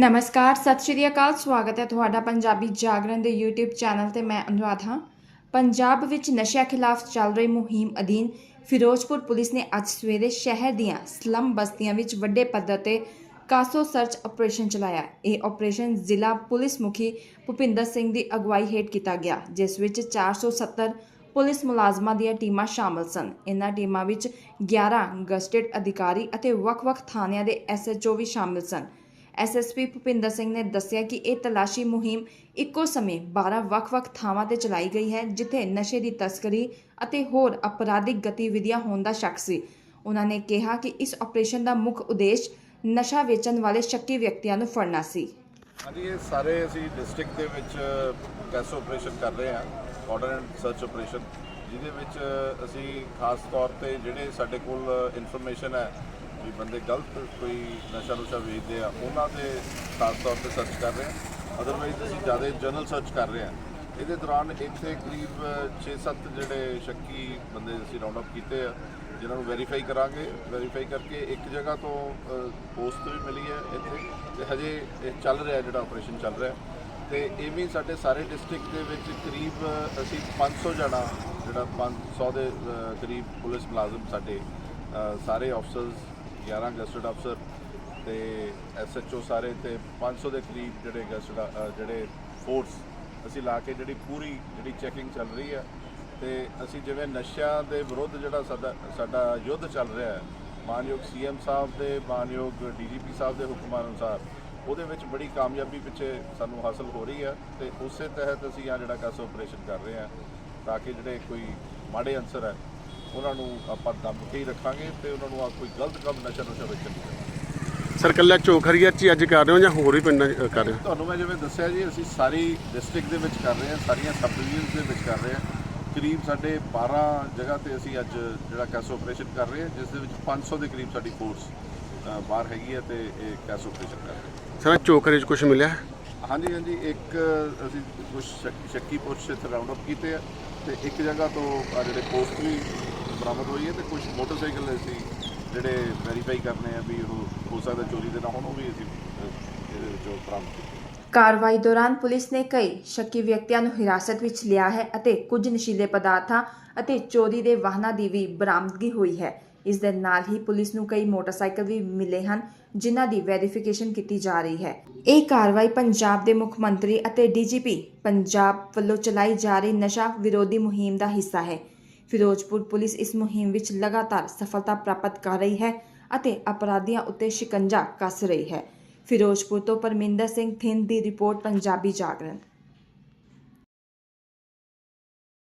ਨਮਸਕਾਰ, ਸਤਿ ਸ਼੍ਰੀ ਅਕਾਲ, ਸਵਾਗਤ ਹੈ ਤੁਹਾਡਾ ਪੰਜਾਬੀ ਜਾਗਰਣ ਦੇ YouTube ਚੈਨਲ ਤੇ ਮੈਂ ਅਨੁਰਾਧ। ਹਾਂ ਪੰਜਾਬ ਵਿੱਚ ਨਸ਼ਿਆਂ ਖਿਲਾਫ ਚੱਲ ਰਹੀ ਮੁਹਿੰਮ ਅਧੀਨ ਫਿਰੋਜ਼ਪੁਰ ਪੁਲਿਸ ਨੇ ਅੱਜ ਸਵੇਰੇ ਸ਼ਹਿਰ ਦੀਆਂ ਸਲਮ ਬਸਤੀਆਂ ਵਿੱਚ ਵੱਡੇ ਪੱਧਰ ਤੇ ਕਾਸੋ ਸਰਚ ਆਪਰੇਸ਼ਨ ਚਲਾਇਆ। ਇਹ ਆਪਰੇਸ਼ਨ ਜ਼ਿਲ੍ਹਾ ਪੁਲਿਸ ਮੁਖੀ ਭੁਪਿੰਦਰ ਸਿੰਘ ਦੀ ਅਗਵਾਈ ਹੇਠ ਕੀਤਾ ਗਿਆ, ਜਿਸ ਵਿੱਚ 470 ਪੁਲਿਸ ਮੁਲਾਜ਼ਮਾਂ ਦੀਆਂ ਟੀਮਾਂ ਸ਼ਾਮਲ ਸਨ। ਇਨ੍ਹਾਂ ਟੀਮਾਂ ਵਿੱਚ 11 ਗਸਟਡ ਅਧਿਕਾਰੀ ਅਤੇ ਵੱਖ-ਵੱਖ ਥਾਣਿਆਂ ਦੇ ਐਸਐਚਓ ਵੀ ਸ਼ਾਮਲ ਸਨ। ਐਸਐਸਪੀ ਭੁਪਿੰਦਰ ਸਿੰਘ ਨੇ ਦੱਸਿਆ ਕਿ ਇਹ ਤਲਾਸ਼ੀ ਮੁਹਿੰਮ ਇੱਕੋ ਸਮੇਂ 12 ਵੱਖ-ਵੱਖ ਥਾਵਾਂ ਤੇ ਚਲਾਈ ਗਈ ਹੈ, ਜਿੱਥੇ ਨਸ਼ੇ ਦੀ ਤਸਕਰੀ ਅਤੇ ਹੋਰ ਅਪਰਾਧਿਕ ਗਤੀਵਿਧੀਆਂ ਹੋਣ ਦਾ ਸ਼ੱਕ ਸੀ। ਉਹਨਾਂ ਨੇ ਕਿਹਾ ਕਿ ਇਸ ਆਪਰੇਸ਼ਨ ਦਾ ਮੁੱਖ ਉਦੇਸ਼ ਨਸ਼ਾ ਵੇਚਣ ਵਾਲੇ ਸ਼ੱਕੀ ਵਿਅਕਤੀਆਂ ਨੂੰ ਫੜਨਾ ਸੀ। ਹਾਂਜੀ, ਇਹ ਸਾਰੇ ਅਸੀਂ ਡਿਸਟ੍ਰਿਕਟ ਦੇ ਵਿੱਚ ਕੈਸ ਆਪਰੇਸ਼ਨ ਕਰ ਰਹੇ ਹਾਂ ਆਰਡਰ ਐਂਡ ਸਰਚ ਆਪਰੇਸ਼ਨ ਜਿਹਦੇ ਵਿੱਚ ਅਸੀਂ ਖਾਸ ਤੌਰ ਤੇ ਜਿਹੜੇ ਸਾਡੇ ਕੋਲ ਇਨਫੋਰਮੇਸ਼ਨ ਹੈ ਵੀ ਬੰਦੇ ਗਲਤ ਕੋਈ ਨਸ਼ਾ ਨੁਸ਼ਾ ਵੇਚਦੇ ਆ, ਉਹਨਾਂ ਤੇ ਖਾਸ ਤੌਰ ਤੇ ਸਰਚ ਕਰ ਰਹੇ ਹਾਂ ਅਦਰਵਾਈਜ਼ ਅਸੀਂ ਜ਼ਿਆਦਾ ਜਨਰਲ ਸਰਚ ਕਰ ਰਹੇ ਹਾਂ ਇਹਦੇ ਦੌਰਾਨ ਇੱਥੇ ਕਰੀਬ 6-7 ਜਿਹੜੇ ਸ਼ੱਕੀ ਬੰਦੇ ਅਸੀਂ ਰਾਉਂਡ ਅਪ ਕੀਤੇ ਆ, ਜਿਨ੍ਹਾਂ ਨੂੰ ਵੈਰੀਫਾਈ ਕਰਾਂਗੇ। ਵੈਰੀਫਾਈ ਕਰਕੇ ਇੱਕ ਜਗ੍ਹਾ ਤੋਂ ਪੋਸਟ ਵੀ ਮਿਲੀ ਹੈ ਇੱਥੇ, ਤੇ ਹਜੇ ਇਹ ਚੱਲ ਰਿਹਾ ਜਿਹੜਾ ਆਪਰੇਸ਼ਨ ਚੱਲ ਰਿਹਾ ਤੇ ਇਹ ਵੀ ਸਾਡੇ ਸਾਰੇ ਡਿਸਟ੍ਰਿਕਟ ਦੇ ਵਿੱਚ ਕਰੀਬ ਅਸੀਂ 500 ਜਣਾ, ਜਿਹੜਾ 500 ਦੇ ਕਰੀਬ ਪੁਲਿਸ ਮੁਲਾਜ਼ਮ ਸਾਡੇ ਸਾਰੇ ਆਫਸਰਸ 11 ਗਸਟਡ ਅਫਸਰ ਤੇ ਐਸਐਚਓ ਸਾਰੇ ਤੇ 500 ਦੇ ਕਰੀਬ ਜਿਹੜੇ ਗਸਟਡ ਜਿਹੜੇ ਫੋਰਸ ਅਸੀਂ ਲਾ ਕੇ ਜਿਹੜੀ ਪੂਰੀ ਜਿਹੜੀ ਚੈਕਿੰਗ ਚੱਲ ਰਹੀ ਹੈ ਤੇ ਅਸੀਂ ਜਿਵੇਂ ਨਸ਼ਿਆਂ ਦੇ ਵਿਰੁੱਧ ਜਿਹੜਾ ਸਾਡਾ ਸਾਡਾ ਯੁੱਧ ਚੱਲ ਰਿਹਾ ਹੈ, ਮਾਨਯੋਗ ਸੀਐਮ ਸਾਹਿਬ ਦੇ, ਮਾਨਯੋਗ ਡੀਜੀਪੀ ਸਾਹਿਬ ਦੇ ਹੁਕਮਾਂ ਅਨੁਸਾਰ ਉਹਦੇ ਵਿੱਚ ਬੜੀ ਕਾਮਯਾਬੀ ਪਿੱਛੇ ਸਾਨੂੰ ਹਾਸਲ ਹੋ ਰਹੀ ਹੈ ਤੇ ਉਸੇ ਤਹਿਤ ਅਸੀਂ ਆ ਜਿਹੜਾ ਕਾਸ ਆਪਰੇਸ਼ਨ ਕਰ ਰਹੇ ਹਾਂ ਤਾਂ ਕਿ ਜਿਹੜੇ ਕੋਈ ਮਾੜੇ ਅਨਸਰ ਹੈ ਉਹਨਾਂ ਨੂੰ ਆਪਾਂ ਦੱਬ ਕੇ ਹੀ ਰੱਖਾਂਗੇ ਤੇ ਉਹਨਾਂ ਨੂੰ ਆ ਕੋਈ ਗਲਤ ਕੰਮ ਨਸ਼ਾ ਨੁਸ਼ਾ ਵੇਚਣ ਨਹੀਂ ਦੇਵਾਂਗੇ ਸਰ ਕੱਲਾ ਚੋਖਰੀਆ ਚ ਹੀ ਅੱਜ ਕਰ ਰਹੇ ਹੋ ਜਾਂ ਹੋਰ ਵੀ ਪਿੰਡਾਂ 'ਚ ਕਰ ਰਹੇ ਹੋ? ਤੁਹਾਨੂੰ ਮੈਂ ਜਿਵੇਂ ਦੱਸਿਆ ਜੀ ਅਸੀਂ ਸਾਰੀ ਡਿਸਟ੍ਰਿਕਟ ਦੇ ਵਿੱਚ ਕਰ ਰਹੇ ਹਾਂ ਸਾਰੀਆਂ ਸਬ ਡਿਵੀਜ਼ਨਸ ਦੇ ਵਿੱਚ ਕਰ ਰਹੇ ਹਾਂ। ਕਰੀਬ ਸਾਡੇ 12 ਜਗ੍ਹਾ ਤੇ ਅਸੀਂ ਅੱਜ ਜਿਹੜਾ ਕੈਸ ਆਪਰੇਸ਼ਨ ਕਰ ਰਹੇ ਹਾਂ ਜਿਸ ਦੇ ਵਿੱਚ 500 ਦੇ ਕਰੀਬ ਸਾਡੀ ਫੋਰਸ ਬਾਹਰ ਹੈਗੀ ਹੈ ਤੇ ਇਹ ਕੈਸ ਆਪਰੇਸ਼ਨ ਕਰ ਰਹੇ ਸਰ ਚੋਖਰੇ ਚ ਕੁਝ ਮਿਲਿਆ? ਹਾਂ ਹਾਂਜੀ ਹਾਂਜੀ ਇੱਕ ਅਸੀਂ ਕੁਝ ਸ਼ੱਕੀ ਪੁਰਸ਼ ਇੱਥੇ ਰਾਉਂਡ ਅਪ ਕੀਤੇ ਆ ਤੇ ਇੱਕ ਜਗ੍ਹਾ ਤੋਂ ਆ ਜਿਹੜੇ ਪੋਸਟ ਵੀ ਬਰਾਮਦ ਹੋਈ ਹੈ ਤੇ ਕੁਝ ਮੋਟਰਸਾਈਕਲ ਅਸੀਂ ਜਿਹੜੇ ਵੈਰੀਫਾਈ ਕਰਨੇ ਆ ਵੀ ਉਹ ਹੋ ਸਕਦਾ ਚੋਰੀ ਦੇ ਨਾ ਹੋਣ ਉਹ ਵੀ ਅਸੀਂ ਇਹਦੇ ਵਿੱਚੋਂ ਬਰਾਮਦ ਕੀਤੇ ਕਾਰਵਾਈ ਦੌਰਾਨ ਪੁਲਿਸ ਨੇ ਕਈ ਸ਼ੱਕੀ ਵਿਅਕਤੀਆਂ ਨੂੰ ਹਿਰਾਸਤ ਵਿੱਚ ਲਿਆ ਹੈ ਅਤੇ ਕੁਝ ਨਸ਼ੀਲੇ ਪਦਾਰਥਾਂ ਅਤੇ ਚੋਰੀ ਦੇ ਵਾਹਨਾਂ ਦੀ ਵੀ ਬਰਾਮਦਗੀ ਹੋਈ ਹੈ। ਇਸ ਦੇ ਨਾਲ ਹੀ ਪੁਲਿਸ ਨੂੰ ਕਈ ਮੋਟਰਸਾਈਕਲ ਵੀ ਮਿਲੇ ਹਨ, ਜਿਨ੍ਹਾਂ ਦੀ ਵੈਰੀਫਿਕੇਸ਼ਨ ਕੀਤੀ ਜਾ ਰਹੀ ਹੈ। ਇਹ ਕਾਰਵਾਈ ਪੰਜਾਬ ਦੇ ਮੁੱਖ ਮੰਤਰੀ ਅਤੇ ਡੀਜੀਪੀ ਪੰਜਾਬ ਵੱਲੋਂ ਚਲਾਈ ਜਾ ਰਹੀ ਨਸ਼ਾ ਵਿਰੋਧੀ ਮੁਹਿੰਮ ਦਾ ਹਿੱਸਾ ਹੈ। ਫਿਰੋਜ਼ਪੁਰ ਪੁਲਿਸ ਇਸ ਮੁਹਿੰਮ ਵਿੱਚ ਲਗਾਤਾਰ ਸਫਲਤਾ ਪ੍ਰਾਪਤ ਕਰ ਰਹੀ ਹੈ ਅਤੇ ਅਪਰਾਧੀਆਂ ਉੱਤੇ ਸ਼ਿਕੰਜਾ ਕੱਸ ਰਹੀ ਹੈ। ਫਿਰੋਜ਼ਪੁਰ ਤੋਂ ਪਰਮਿੰਦਰ ਸਿੰਘ ਥਿੰਦ ਦੀ ਰਿਪੋਰਟ, ਪੰਜਾਬੀ ਜਾਗਰਣ।